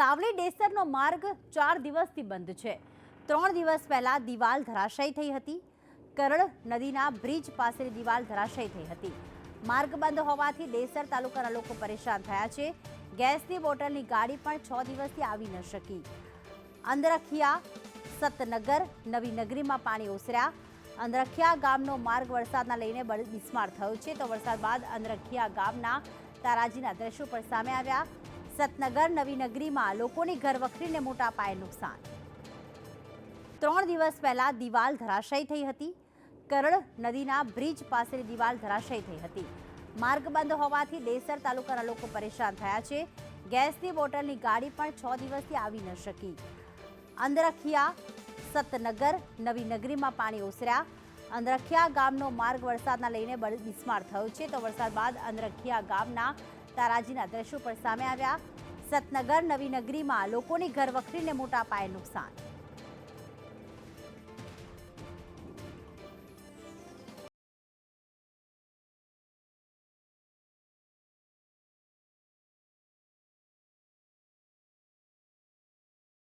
સાવલી ડેસરનો માર્ગ ચાર દિવસથી બંધ છે. ત્રણ દિવસ પહેલાં દિવાલ ધરાશયી થઈ હતી. કરણ નદીના બ્રિજ પાસેની દિવાલ ધરાશયી થઈ હતી. માર્ગ બંધ હોવાથી ડેસર તાલુકાના લોકો પરેશાન થયા છે. ગેસની બોટલની ગાડી પણ છ દિવસથી આવી ન શકી. અંદરખિયા, સતનગર, નવી નગરીમાં પાણી ઓસર્યા. અંદરખિયા ગામનો માર્ગ વરસાદના લઈને બિસ્માર થયો છે. તો વરસાદ બાદ અંદરખિયા ગામના તારાજીના દ્રશ્યો પણ સામે આવ્યા. સતનગર નવી નગરીમાં લોકોની ઘરવખરીને મોટા પાયે નુકસાન. ત્રણ દિવસ પહેલા દિવાલ ધરાશયી થઈ હતી. કરડ નદીના બ્રિજ પાસેની દિવાલ ધરાશયી થઈ હતી. માર્ગ બંધ હોવાથી દેસર તાલુકાના લોકો પરેશાન થયા છે. ગેસની બોટલની ગાડી પણ છ દિવસથી આવી ન શકી. અંદરખિયા સતનગર નવી નગરીમાં પાણી ઓસર્યા. અંદરખિયા ગામનો માર્ગ વરસાદના લઈને બિસ્માર થયો છે. તો વરસાદ બાદ અંદરખિયા ગામના તારાજીના દ્રશ્યો પણ સામે આવ્યા. સતનગર નવી નગરીમાં લોકોની ઘરવખરીને મોટા પાયે નુકસાન